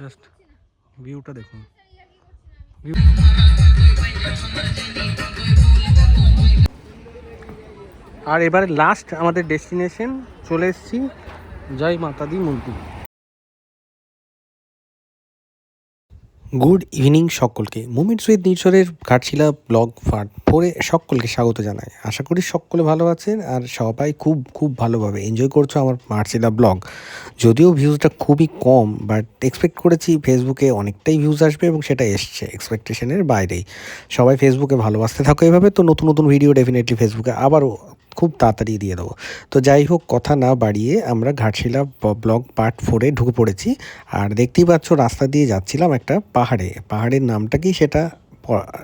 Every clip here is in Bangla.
জাস্ট ভিউটা দেখুন। আর এবারে লাস্ট আমাদের ডেস্টিনেশন চলে এসেছি জয় মাতাদি মন্দির গুড ইভিনিং সকলকে। মুমেন্টস উইথ নিচরের ঘাটশিলা ব্লগ ফাট পরে সকলকে স্বাগত জানাই। আশা করি সকলে ভালো আছেন আর সবাই খুব খুব ভালোভাবে এনজয় করছ আমার মার্চিলা ব্লগ। যদিও ভিউজটা খুবই কম বাট এক্সপেক্ট করেছি ফেসবুকে অনেকটাই ভিউজ আসবে এবং সেটা এসছে এক্সপেকটেশনের বাইরেই। সবাই ফেসবুকে ভালোবাসতে থাকো এভাবে, তো নতুন নতুন ভিডিও ডেফিনেটলি ফেসবুকে আবারও খুব তাড়াতাড়ি দিয়ে দেবো। তো যাই হোক, কথা না বাড়িয়ে আমরা ঘাটশিলা ব- ব্লগ পার্ট ফোরে ঢুকে পড়েছি। আর দেখতেই পাচ্ছ, রাস্তা দিয়ে যাচ্ছিলাম একটা পাহাড়ে। পাহাড়ের নামটা কি সেটা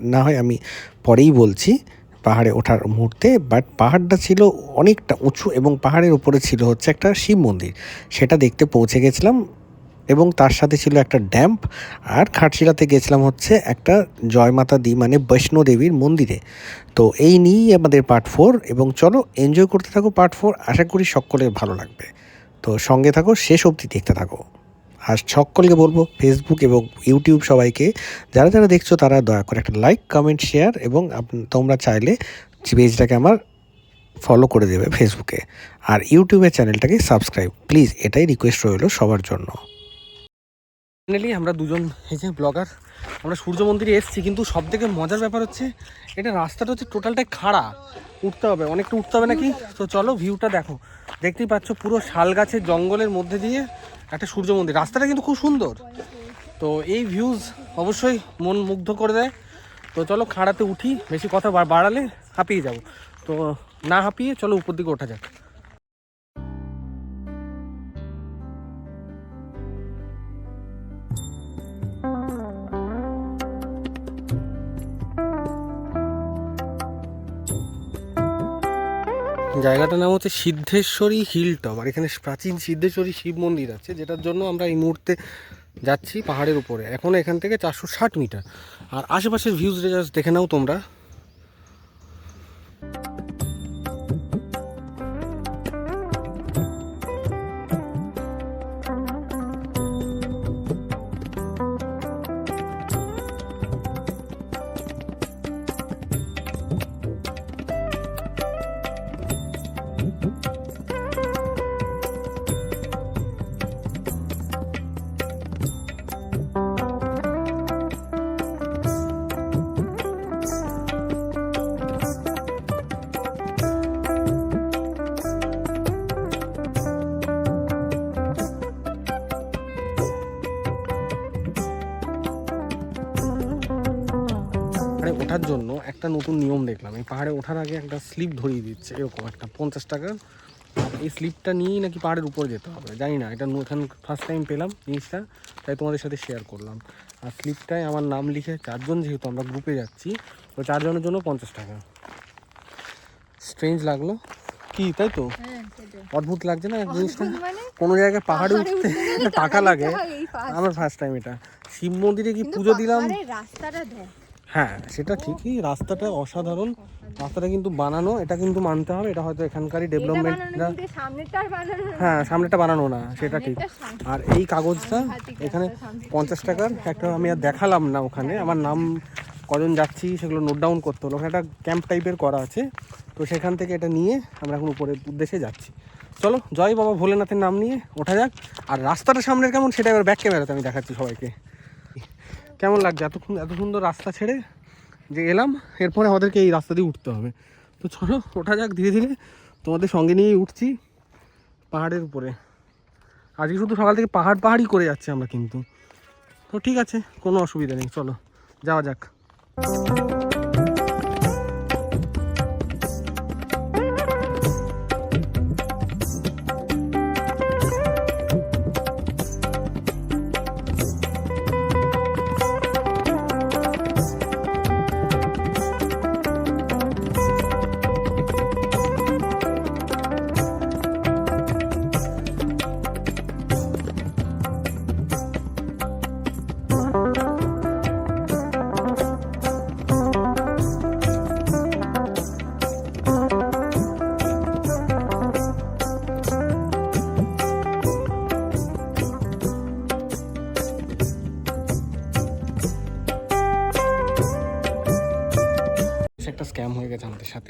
না হয় আমি পরেই বলছি পাহাড়ে ওঠার মুহূর্তে। বাট পাহাড়টা ছিল অনেকটা উঁচু এবং পাহাড়ের উপরে ছিল হচ্ছে একটা শিব মন্দির। সেটা দেখতে পৌঁছে গেছিলাম। এবং তার সাথে ছিল একটা ড্যাম্প। আর খাটশিলাতে গেছিলাম হচ্ছে একটা জয়মাতা দি মানে বৈষ্ণো দেবীর মন্দিরে। তো এই নিয়েই আমাদের পার্ট ফোর এবং চলো এনজয় করতে থাকো পার্ট ফোর আশা করি সকলের ভালো লাগবে। তো সঙ্গে থাকো, শেষ অবধি দেখতে থাকো। আর সকলকে বলব ফেসবুক এবং ইউটিউব সবাইকে, যারা যারা দেখছ তারা দয়া করে একটা লাইক কমেন্ট শেয়ার এবং তোমরা চাইলে পেজটাকে আমার ফলো করে দেবে ফেসবুকে আর ইউটিউবের চ্যানেলটাকে সাবস্ক্রাইব প্লিজ এটাই রিকোয়েস্ট রইল সবার জন্য। ফাইনালি আমরা দুজন, এই যে ব্লগার আমরা সূর্য মন্দিরে এসেছি, কিন্তু সব থেকে মজার ব্যাপার হচ্ছে, এটা রাস্তাটা হচ্ছে টোটালটাই খাড়া। উঠতে হবে, অনেকটা উঠতে হবে নাকি? তো চলো ভিউটা দেখো। দেখতেই পাচ্ছ, পুরো শাল গাছের জঙ্গলের মধ্যে দিয়ে একটা সূর্য মন্দির। রাস্তাটা কিন্তু খুব সুন্দর। তো এই ভিউজ অবশ্যই মন মুগ্ধ করে দেয়। তো চলো, খাড়াতে উঠি, বেশি কথা বাড়ালে হাঁপিয়ে যাব। তো না হাঁপিয়ে চলো উপর দিকে ওঠা যাক। জায়গাটার নাম হচ্ছে সিদ্ধেশ্বরী হিল টপ আর এখানে প্রাচীন সিদ্ধেশ্বরী শিব মন্দির আছে, যেটার জন্য আমরা এই মুহূর্তে যাচ্ছি পাহাড়ের উপরে। এখন এখান থেকে চারশো ষাট মিটার। আর আশেপাশের ভিউজ জাস্ট দেখে নাও তোমরা। পাহাড়ে ওঠার জন্য একটা নতুন নিয়ম দেখলাম। এই পাহাড়ে ওঠার আগে একটা স্লিপ ধরিয়ে দিচ্ছে এরকম একটা পঞ্চাশ টাকা। এই স্লিপটা নিয়েই নাকি পাহাড়ের উপরে যেতে হবে জানি না এটা নতুন ফার্স্ট টাইম পেলাম জিনিসটা তাই তোমাদের সাথে শেয়ার করলাম। আর স্লিপটায় আমার নাম লিখে চারজন যেহেতু আমরা গ্রুপে যাচ্ছি তো চারজনের জন্য পঞ্চাশ টাকা। স্ট্রেঞ্জ লাগল। কি তাই তো? হ্যাঁ, অদ্ভুত লাগছে না জিনিসটা মানে? কোনো জায়গায় পাহাড়ে উঠতে টাকা লাগে। আমার ফার্স্ট টাইম এটা। শিব মন্দিরে কি পুজো দিলাম? রাস্তাটা হ্যাঁ। সেটা ঠিকই রাস্তাটা অসাধারণ। রাস্তাটা কিন্তু বানানো এটা কিন্তু মানতে হবে এটা হয়তো এখানকারই না। হ্যাঁ সামনেটা বানানো না সেটা ঠিক। আর এই কাগজটা এখানে পঞ্চাশ টাকার একটা আমি আর দেখালাম না ওখানে। আমার নাম কজন যাচ্ছি সেগুলো নোট ডাউন করতে হলো। ওখানে একটা ক্যাম্প টাইপের করা আছে। তো সেখান থেকে এটা নিয়ে আমরা এখন উপরের উদ্দেশ্যে যাচ্ছি। চলো জয় বাবা ভোলেনাথের নাম নিয়ে ওঠা যাক। আর রাস্তাটা সামনের কেমন সেটা এবার ব্যাক ক্যামেরাতে আমি দেখাচ্ছি সবাইকে। কেমন লাগছে? এত এত সুন্দর রাস্তা ছেড়ে যে এলাম, এরপরে আমাদেরকে এই রাস্তা দিয়ে উঠতে হবে। তো চলো, ওঠা যাক ধীরে ধীরে। তোমাদের সঙ্গে নিয়েই উঠছি পাহাড়ের উপরে। আজকে শুধু সকাল থেকে পাহাড় পাহাড়ই করে যাচ্ছি আমরা কিন্তু। তো ঠিক আছে, কোনো অসুবিধা নেই, চলো, যাওয়া যাক।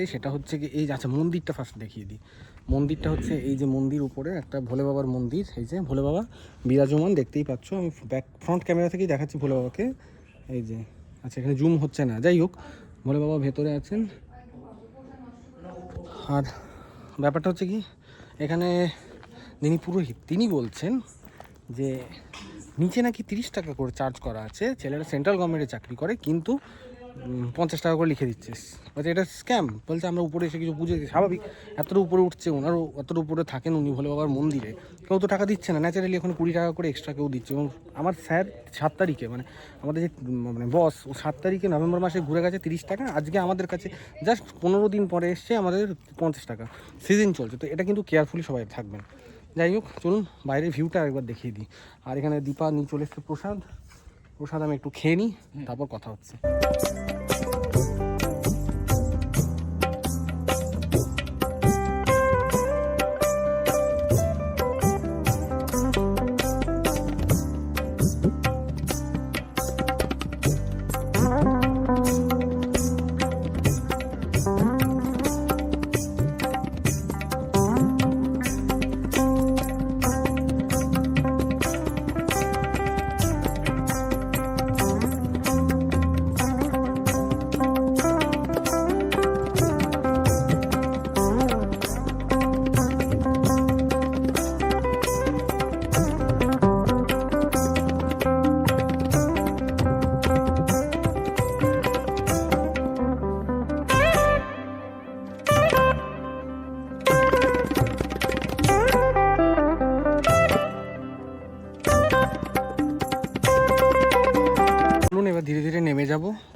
দেখাতে সেটা হচ্ছে কি এই আচ্ছা মন্দিরটা ফার্স্ট দেখিয়ে দিই। মন্দিরটা হচ্ছে এই যে মন্দির উপরে, একটা ভোলে বাবার মন্দির, এই যে ভোলে বাবা বিরাজমান, দেখতেই পাচ্ছ। আমি ব্যাক ফ্রন্ট ক্যামেরা থেকেই দেখাচ্ছি ভোলে বাবাকে। এই যে আচ্ছা এখানে জুম হচ্ছে না। যাই হোক, ভোলে বাবা ভেতরে আছেন। আর ব্যাপারটা হচ্ছে কি, এখানে যিনি পুরোহিত, তিনি বলছেন যে, নিচে নাকি তিরিশ টাকা করে চার্জ করা আছে। ছেলেরা সেন্ট্রাল গভর্নমেন্টে চাকরি করে, কিন্তু পঞ্চাশ টাকা করে লিখে দিচ্ছে বলছে, এটা স্ক্যাম বলছে, আমরা উপরে এসে কিছু বুঝে স্বাভাবিক। এতটা উপরে উঠছে, ওনারও অতটা উপরে থাকেন উনি ভোলে বাবার মন্দিরে। কেউ তো টাকা দিচ্ছে না ন্যাচারালি এখন কুড়ি টাকা করে এক্সট্রা কেউ দিচ্ছে। এবং আমার স্যার সাত তারিখে মানে আমাদের যে মানে বস ও সাত তারিখে নভেম্বর মাসে ঘুরে গেছে তিরিশ টাকা, আজকে আমাদের কাছে জাস্ট পনেরো দিন পরে এসছে আমাদের পঞ্চাশ টাকা। সিজন চলছে, তো এটা কিন্তু কেয়ারফুলি সবাই থাকবেন। যাই হোক, চলুন বাইরের ভিউটা একবার দেখিয়ে দিই। আর এখানে দীপা নিয়ে চলে এসছে প্রসাদ। প্রসাদ আমি একটু খেয়ে নিই তারপর কথা হচ্ছে।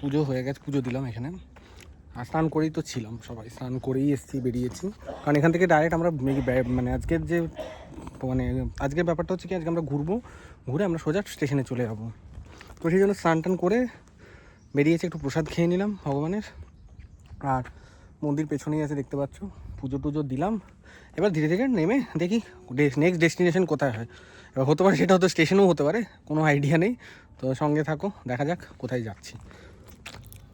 পুজো হয়ে গেছে, পুজো দিলাম এখানে। আর স্নান করেই তো ছিলাম সবাই, স্নান করেই এসেছি, বেরিয়েছি। কারণ এখান থেকে ডাইরেক্ট আমরা মানে আজকের যে মানে আজকের ব্যাপারটা হচ্ছে কি, আজকে আমরা ঘুরবো, ঘুরে আমরা সোজা স্টেশনে চলে যাব। তো সেই জন্য স্নান টান করে বেরিয়েছি, একটু প্রসাদ খেয়ে নিলাম ভগবানের। আর মন্দির পেছনেই আছে, দেখতে পাচ্ছ। পুজো টুজো দিলাম। এবার ধীরে ধীরে নেমে দেখি নেক্সট ডেস্টিনেশন কোথায় হয়। এবার হতে পারে সেটা হয়তো স্টেশনেও হতে পারে, কোনো আইডিয়া নেই। তো সঙ্গে থাকো, দেখা যাক কোথায় যাচ্ছি।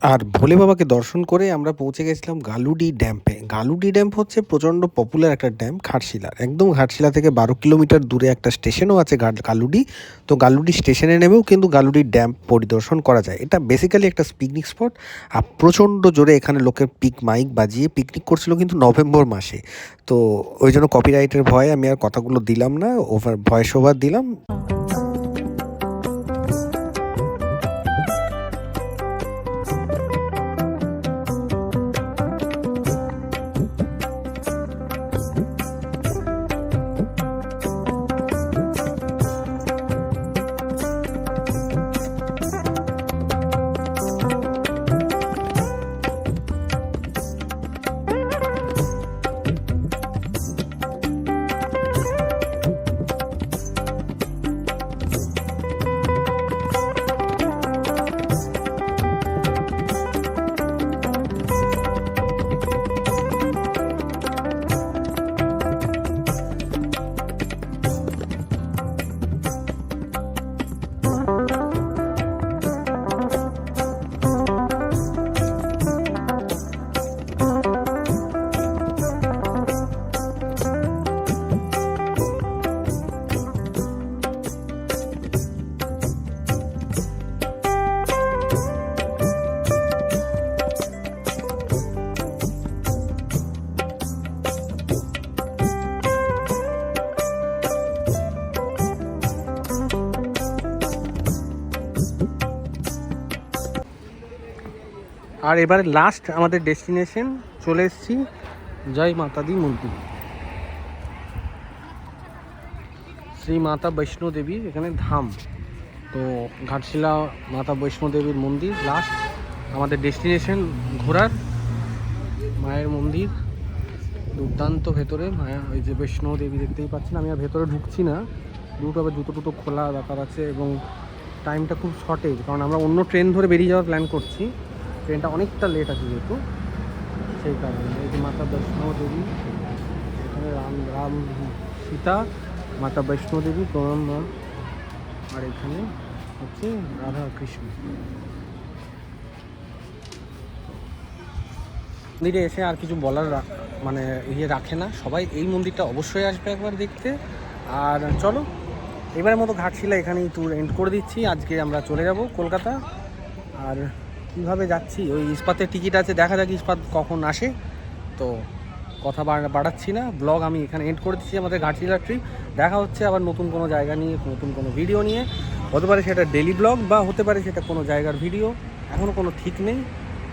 আর ভোলে বাবাকে দর্শন করে আমরা পৌঁছে গেছিলাম গালুডি ড্যাম্পে। গালুডি ড্যাম্প হচ্ছে প্রচণ্ড পপুলার একটা ড্যাম ঘাটশিলার একদম ঘাটশিলা থেকে বারো কিলোমিটার দূরে একটা স্টেশনও আছে গালুডি। তো গালুডি স্টেশনে নেমেও কিন্তু গালুডি ড্যাম্প পরিদর্শন করা যায়। এটা বেসিক্যালি একটা পিকনিক স্পট আর প্রচণ্ড জোরে এখানে লোকের পিক মাইক বাজিয়ে পিকনিক করছিল কিন্তু নভেম্বর মাসে। তো ওই জন্য কপিরাইটের ভয়ে আমি আর কথাগুলো দিলাম না ওভার ভয়েস ওভার দিলাম। আর এবারে লাস্ট আমাদের ডেস্টিনেশন চলে এসেছি জয় মাতা দি মন্দির শ্রী মাতা বৈষ্ণো দেবী এখানে ধাম। তো ঘাটশিলা মাতা বৈষ্ণো দেবীর মন্দির লাস্ট আমাদের ডেস্টিনেশন ঘোরার মায়ের মন্দির। দুর্দান্ত ভেতরে মায়া ওই যে বৈষ্ণো দেবী দেখতেই পাচ্ছেন, আমি আর ভেতরে ঢুকছি না। দুটো আবার জুতো টুতো খোলা ব্যাপার আছে এবং টাইমটা খুব শর্টেজ কারণ আমরা অন্য ট্রেন ধরে বেরিয়ে যাওয়ার প্ল্যান করছি। ট্রেনটা অনেকটা লেট আছে যেহেতু, সেই কারণে। এই যে মাতা বৈষ্ণব দেবী এখানে রাম রাম সীতা, মাতা বৈষ্ণব দেবী প্রণাম আর এখানে হচ্ছে রাধা কৃষ্ণ। মন্দিরে এসে আর কিছু বলার মানে ইয়ে রাখে না। সবাই এই মন্দিরটা অবশ্যই আসবে একবার দেখতে। আর চলো, এবারের মতো ঘাটশিলা এখানেই ট্যুর এন্ড করে দিচ্ছি। আজকে আমরা চলে যাব কলকাতা। আর কীভাবে যাচ্ছি? ওই ইস্পাতের টিকিট আছে, দেখা যাক ইস্পাত কখন আসে। তো কথা বাড়াচ্ছি না। ব্লগ আমি এখানে এন্ড করে দিচ্ছি আমাদের ঘাটশিলার ট্রিপ দেখা হচ্ছে আবার নতুন কোনো জায়গা নিয়ে, নতুন কোনো ভিডিও নিয়ে। হতে পারে সেটা ডেলি ব্লগ বা হতে পারে সেটা কোনো জায়গার ভিডিও এখনও কোনো ঠিক নেই।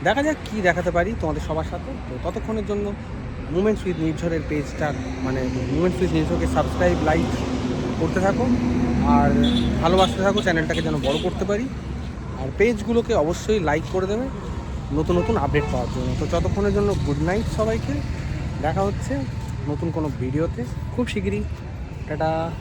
দেখা যাক কী দেখাতে পারি তোমাদের সবার সাথে। তো ততক্ষণের জন্য মুমেন্টস উইথ নির্ঝরের পেজটা মানে মুমেন্টস উইথ নির্ঝরকে সাবস্ক্রাইব লাইক করতে থাকো। আর ভালোবাসতে থাকো চ্যানেলটাকে যেন বড় করতে পারি। আর পেজগুলোকে অবশ্যই লাইক করে দেবে। নতুন নতুন আপডেট পাওয়ার জন্য। তো যতক্ষণের জন্য গুড নাইট সবাইকে। দেখা হচ্ছে নতুন কোনো ভিডিওতে খুব শিগগিরই। টাটা।